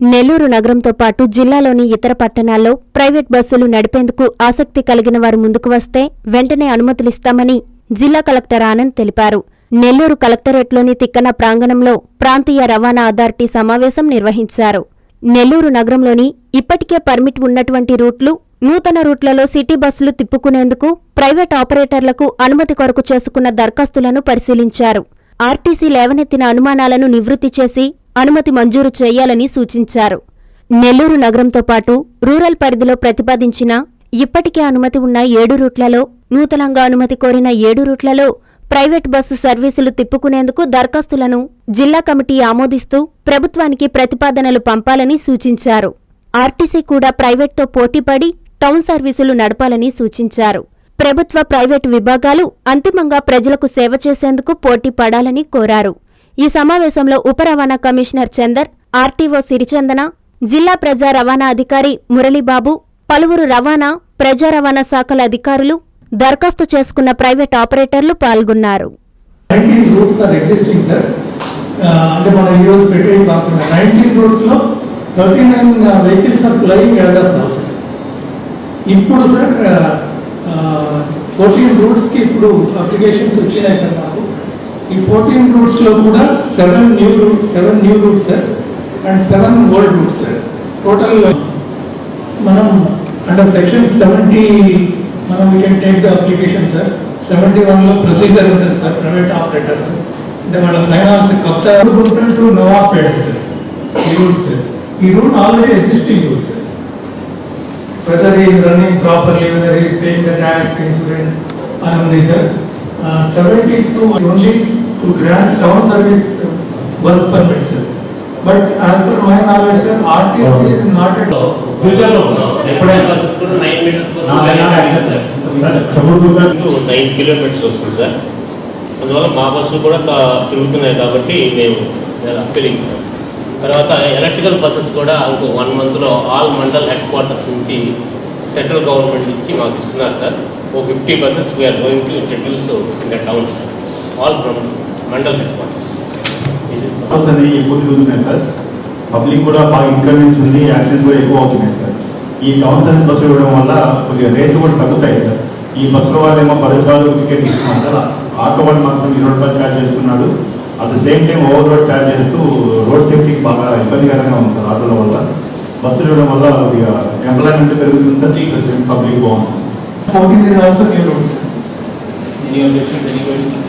నెల్లూరు నగరంతో పాటు జిల్లాలోని ఇతర పట్టణాల్లో ప్రైవేట్ బస్సులు నడిపేందుకు ఆసక్తి కలిగిన వారు ముందుకు వస్తే వెంటనే అనుమతులిస్తామని జిల్లా కలెక్టర్ ఆనంద్ తెలిపారు. నెల్లూరు కలెక్టరేట్లోని తిక్కన ప్రాంగణంలో ప్రాంతీయ రవాణా అథారిటీ సమావేశం నిర్వహించారు. నెల్లూరు నగరంలోని ఇప్పటికే పర్మిట్ ఉన్నటువంటి రూట్లు నూతన రూట్లలో సిటీ బస్సులు తిప్పుకునేందుకు ప్రైవేట్ ఆపరేటర్లకు అనుమతి కొరకు చేసుకున్న దరఖాస్తులను పరిశీలించారు. ఆర్టీసీ లేవనెత్తిన అనుమానాలను నివృత్తి చేసి అనుమతి మంజూరు చేయాలని సూచించారు. నెల్లూరు నగరంతో పాటు రూరల్ పరిధిలో ప్రతిపాదించిన ఇప్పటికే అనుమతి ఉన్న ఏడు రూట్లలో నూతనంగా అనుమతి కోరిన ఏడు రూట్లలో ప్రైవేట్ బస్సు సర్వీసులు తిప్పుకునేందుకు దరఖాస్తులను జిల్లా కమిటీ ఆమోదిస్తూ ప్రభుత్వానికి ప్రతిపాదనలు పంపాలని సూచించారు. ఆర్టీసీ కూడా ప్రైవేట్తో పోటీపడి టౌన్ సర్వీసులు నడపాలని సూచించారు. ప్రభుత్వ ప్రైవేటు విభాగాలు అంతిమంగా ప్రజలకు సేవ చేసేందుకు పోటీ పడాలని కోరారు. ఈ సమావేశంలో ఉప రవాణా కమిషనర్ చందర్ ఆర్టీఓ సిరిచందన జిల్లా ప్రజా రవాణా అధికారి మురళీబాబు పలువురు రవాణా ప్రజా రవాణా శాఖల అధికారులు దరఖాస్తు చేసుకున్న ప్రైవేట్ ఆపరేటర్లు పాల్గొన్నారు. Uh, అంటే మన ఈ రోజు పెట్టేవి కాకుండా nineteen routes thirty nine vehicles are flying as of ఇప్పుడు సార్ ఫోర్టీన్ రూట్స్కి ఇప్పుడు అప్లికేషన్స్ వచ్చినాయి సార్ మాకు. ఈ ఫోర్టీన్ రూట్స్లో కూడా seven new route seven new routes sir and seven old routes sir total మనం అండర్ సెక్షన్ సెవెంటీ మనం we can take the application sir seventy వన్లో ప్రొసీజర్ ఉంటుంది సార్ ప్రైవేట్ ఆపరేటర్స్ అంటే వాళ్ళ ఫైనాన్స్ కొత్త టు నవాపేట సార్ ఈ రూట్ సార్ ఈ route already existing route sir whether ఈ running properly whether is paying the tax insurance అని ఉంది sir seventy two only to grant town service bus permit sir but as per my knowledge sir RTC is not at ఫ్యూచర్లో ఎప్పుడైనా buses కూడా nine meters nine kilometers వస్తుంది sir. అందువల్ల మా బస్సులు కూడా తిరుగుతున్నాయి కాబట్టి మేము అప్పీలింగ్ సార్. తర్వాత ఎలక్ట్రికల్ బస్సెస్ కూడా ఇంకో వన్ మంత్లో ఆల్ మండల్ హెడ్ క్వార్టర్స్ నుంచి సెంట్రల్ గవర్నమెంట్ నుంచి మాకు ఇస్తున్నారు sir. Oh fifty buses we're going to introduce in the town all from mandal headquarters ఎక్కువ తిరుగుతున్నాయి సార్ పబ్లిక్ కూడా బాగా ఇన్కన్వీనియన్స్ ఉంది యాక్సిడెంట్ కూడా ఎక్కువ అవుతున్నాయి సార్ ఈ టౌన్ సర్వీస్ బస్సు ఇవ్వడం వల్ల కొద్దిగా రేట్లు కూడా తగ్గుతాయి సార్ ఈ బస్సులో వాళ్ళు ఏమో పది రూపాయలు టికెట్ ఇస్తున్నాం సార్ ఆటో వాళ్ళు మాత్రం ఇరవై రూపాయలు ఛార్జ్ చేస్తున్నాడు at the same time over road charge చేస్తూ రోడ్ సేఫ్టీకి బాగా ఇబ్బందికరంగా ఉంది సార్ ఆటోల వల్ల. బస్సులు ఇవ్వడం వల్ల కొద్దిగా ఎంప్లాయ్మెంట్ పెరుగుతుంది సార్ పబ్లిక్ బాగుంది fourteen is also new routes any objection any question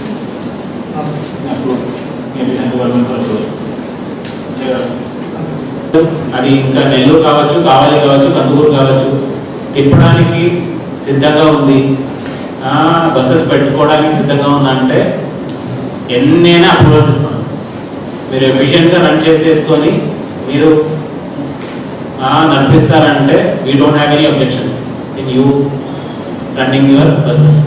నాకు గవర్నమెంట్ అది ఇంకా నెల్లూరు కావచ్చు కావాలి కావచ్చు కందుకూరు కావచ్చు. తిప్పడానికి సిద్ధంగా ఉంది. బస్సెస్ పెట్టుకోవడానికి సిద్ధంగా ఉందా అంటే ఎన్నైనా అప్రూవల్స్ ఇస్తాం మీరు ఎఫిషియెంట్గా రన్ చేసేసుకొని మీరు నడిపిస్తారంటే we don't have any objection in you running your buses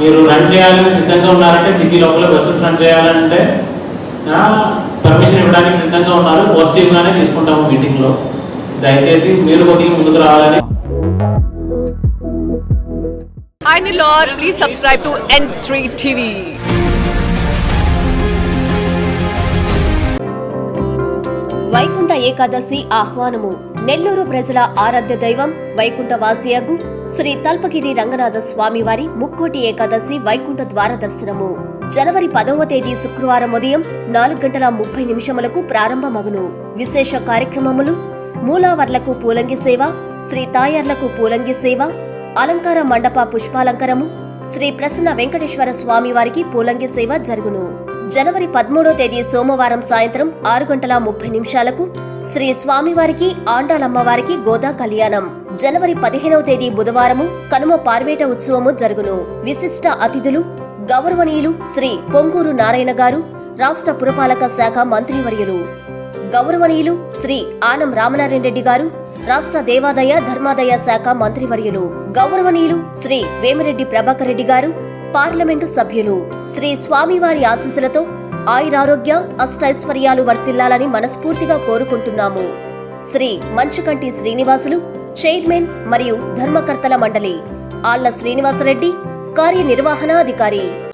మీరు రన్ చేయాలని సిద్ధంగా ఉన్నారంటే సిటీ లోపల బస్సెస్ రన్ చేయాలంటే పర్మిషన్ ఇవ్వడానికి సిద్ధంగా ఉన్నారు. పాజిటివ్ గానే తీసుకుంటాము మీటింగ్లో. దయచేసి మీరు కొద్దిగా ముందుకు రావాలని. Hi Nilor, please subscribe to N3 TV. Vaikuntha Ekadashi ఆహ్వానము. Nellore ప్రజల ఆరాధ్య దైవం వైకుంఠవాసియగు శ్రీ తల్పగిరి రంగనాథ స్వామివారి ముక్కోటి ఏకాదశి వైకుంఠ ద్వార దర్శనము. జనవరి పదవ తేదీ శుక్రవారం ఉదయం నాలుగు గంటల ముప్పై నిమిషములకు ప్రారంభమగును. విశేష కార్యక్రమములు మూలావర్లకు పూలంగి సేవ శ్రీ తాయర్లకు పూలంగి సేవ అలంకార మండప పుష్పాలంకరము శ్రీ ప్రసన్న వెంకటేశ్వర స్వామివారికి పూలంగి సేవ జరుగును. జనవరి పదమూడో తేదీ సోమవారం సాయంత్రం ఆరు గంటల ముప్పై నిమిషాలకు శ్రీ స్వామివారికి ఆండాలమ్మవారికి గోదా కళ్యాణం. జనవరి పదిహేనవ తేదీ బుధవారము కనుమ పార్వేట ఉత్సవము జరుగును. విశిష్ట అతిథులు గౌరవనీయులు శ్రీ పొంగూరు నారాయణ గారు రాష్ట్ర పురపాలక శాఖ మంత్రివర్యులు. గౌరవనీయులు శ్రీ ఆనం రామనారాయణ రెడ్డి గారు రాష్ట్ర దేవాదాయ ధర్మాదాయ శాఖ మంత్రివర్యులు. గౌరవనీయులు శ్రీ వేమిరెడ్డి ప్రభాకర్ రెడ్డి గారు పార్లమెంటు సభ్యులు. శ్రీ స్వామివారి ఆశీస్సులతో ఆయురారోగ్య అష్టైశ్వర్యాలు వర్తిల్లాలని మనస్ఫూర్తిగా కోరుకుంటున్నాము. శ్రీ మంచుకంటి శ్రీనివాసులు చైర్మన్ మరియు ధర్మకర్తల మండలి ఆళ్ళ శ్రీనివాసరెడ్డి కార్యనిర్వహణాధికారి.